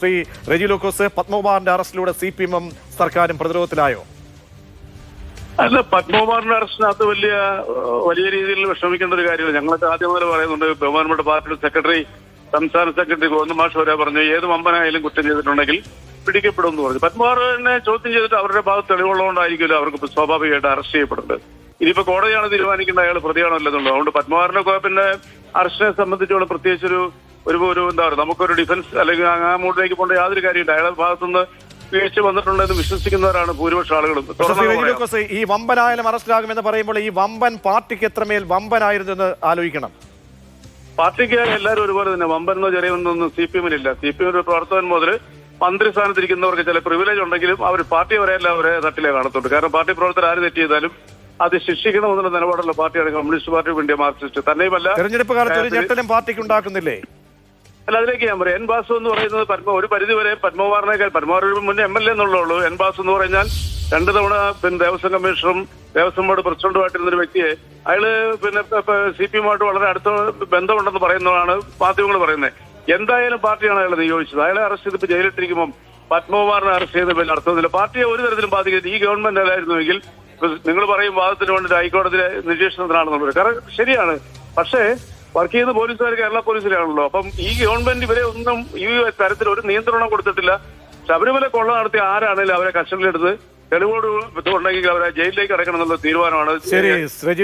ശ്രീ റെജി ലോക്കോസ് പത്മകുമാറിന്റെ അറസ്റ്റിലൂടെ C P എമ്മും സർക്കാരും പ്രതിരോധത്തിലായോ? അല്ല പത്മകുമാറിന്റെ അറസ്റ്റിനകത്ത് വലിയ വലിയ രീതിയിൽ വിഷമിക്കേണ്ട ഒരു കാര്യമില്ല. ഞങ്ങളൊക്കെ ആദ്യം മുതൽ പറയുന്നുണ്ട് ബഹുമാനപ്പെട്ട പാർട്ടിയുടെ സെക്രട്ടറി സംസ്ഥാന സെക്രട്ടറി ഗോവിന്ദ മാഷ് വരെ പറഞ്ഞു ഏത് മമ്പനായാലും കുറ്റം ചെയ്തിട്ടുണ്ടെങ്കിൽ പിടിക്കപ്പെടും എന്ന് പറഞ്ഞു. പത്മകുമാറിനെ ചോദ്യം ചെയ്തിട്ട് അവരുടെ ഭാഗത്ത് തെളിവുള്ളതുകൊണ്ടായിരിക്കുമല്ലോ അവർക്ക് സ്വാഭാവികമായിട്ട് അറസ്റ്റ് ചെയ്യപ്പെടുന്നത്. ഇനിയിപ്പോ കോടതിയാണ് തീരുമാനിക്കേണ്ട അയാൾ പ്രതിയാണോ അല്ലെന്നുള്ളത് അതുകൊണ്ട് പത്മകുമാറിനെ പിന്നെ അറസ്റ്റിനെ സംബന്ധിച്ചുള്ള പ്രത്യേകിച്ച് ഒരു ഒരു എന്താ പറയുക നമുക്കൊരു ഡിഫൻസ് അല്ലെങ്കിൽ ആ മൂഡിലേക്ക് പോകേണ്ട യാതൊരു കാര്യമില്ല അയാളുടെ ഭാഗത്തുനിന്ന് വീഴ്ച വന്നിട്ടുണ്ടെന്ന് വിശ്വസിക്കുന്നവരാണ് ഭൂരിപക്ഷ ആളുകളും. ഈ വമ്പനായാലും അറസ്റ്റിലാകുമെന്ന് പറയുമ്പോൾ ഈ വമ്പൻ പാർട്ടിക്ക് എത്രമേൽ വമ്പനായിരുന്നു എന്ന് ആലോചിക്കണം? പാർട്ടിക്ക് എല്ലാവരും ഒരുപോലെ തന്നെ. വമ്പനെന്നോ ചെറിയൊന്നും സി പി എമ്മിനില്ല. സി പി എമ്മിന്റെ പ്രവർത്തകൻ മുതൽ മന്ത്രി സ്ഥാനത്തിരിക്കുന്നവർക്ക് ചില പ്രിവിലേജ് ഉണ്ടെങ്കിലും അവർ പാർട്ടി വരെയല്ല അവരെ തട്ടിലേ കാണത്തുള്ളൂ. കാരണം പാർട്ടി പ്രവർത്തകർ ആര് തെറ്റ് ചെയ്താലും അത് ശിക്ഷിക്കണമെന്നുള്ള നിലപാടുള്ള പാർട്ടിയാണ് കമ്മ്യൂണിസ്റ്റ് പാർട്ടി ഇന്ത്യ മാർക്സിസ്റ്റ്. തന്നെയുമല്ല തെരഞ്ഞെടുപ്പ് കാലത്ത് ഒരു ഞെട്ടലും പാർട്ടിക്ക് ഉണ്ടാക്കുന്നില്ലേ? അല്ല അതിലേക്ക് ഞാൻ പറയാം. എൻ ബാസു എന്ന് പറയുന്നത് പത്മ ഒരു പരിധി വരെ പത്മകുമാറിനേക്കാൾ പത്മകുമാറിന് മുന്നേ എം എൽ എ എന്നുള്ളൂ എൻ ബാസു എന്ന് പറഞ്ഞാൽ രണ്ട് തവണ പിന്നെ ദേവസ്വം കമ്മീഷണറും ദേവസ്വം ബോർഡ് പ്രസിഡന്റുമായിട്ടിരുന്ന ഒരു വ്യക്തിയെ അയാൾ പിന്നെ സി പി എമ്മായിട്ട് വളരെ അടുത്ത ബന്ധമുണ്ടെന്ന് പറയുന്നതാണ് മാധ്യമങ്ങൾ പറയുന്നത്. എന്തായാലും പാർട്ടിയാണ് അയാളെ നിയോഗിച്ചത്. അയാളെ അറസ്റ്റ് ചെയ്തിപ്പോ ജയിലിട്ടിരിക്കുമ്പോൾ പത്മകുമാറിനെ അറസ്റ്റ് ചെയ്ത പിന്നെ അർത്ഥമില്ല. പാർട്ടിയെ ഒരു തരത്തിലും ബാധിക്കരുത്. ഈ ഗവൺമെന്റ് അല്ലായിരുന്നുവെങ്കിൽ നിങ്ങൾ പറയും വാദത്തിന് വേണ്ടിയിട്ട് ഹൈക്കോടതിയിലെ നിരീക്ഷണത്തിനാണെന്നുള്ളത്. കാരണം ശരിയാണ്. പക്ഷേ വർക്ക് ചെയ്യുന്ന പോലീസുകാർ കേരള പോലീസിലാണല്ലോ. അപ്പം ഈ ഗവൺമെന്റ് ഇവരെ ഒന്നും ഈ തരത്തിൽ ഒരു നിയന്ത്രണം കൊടുത്തിട്ടില്ല. ശബരിമല കൊള്ള നടത്തിയ ആരാണെങ്കിലും അവരെ കസ്റ്റഡിയിലെടുത്ത് തെളിവോട് ഉണ്ടെങ്കിൽ അവരെ ജയിലിലേക്ക് അടക്കണം എന്നുള്ള തീരുമാനമാണ്. ശരി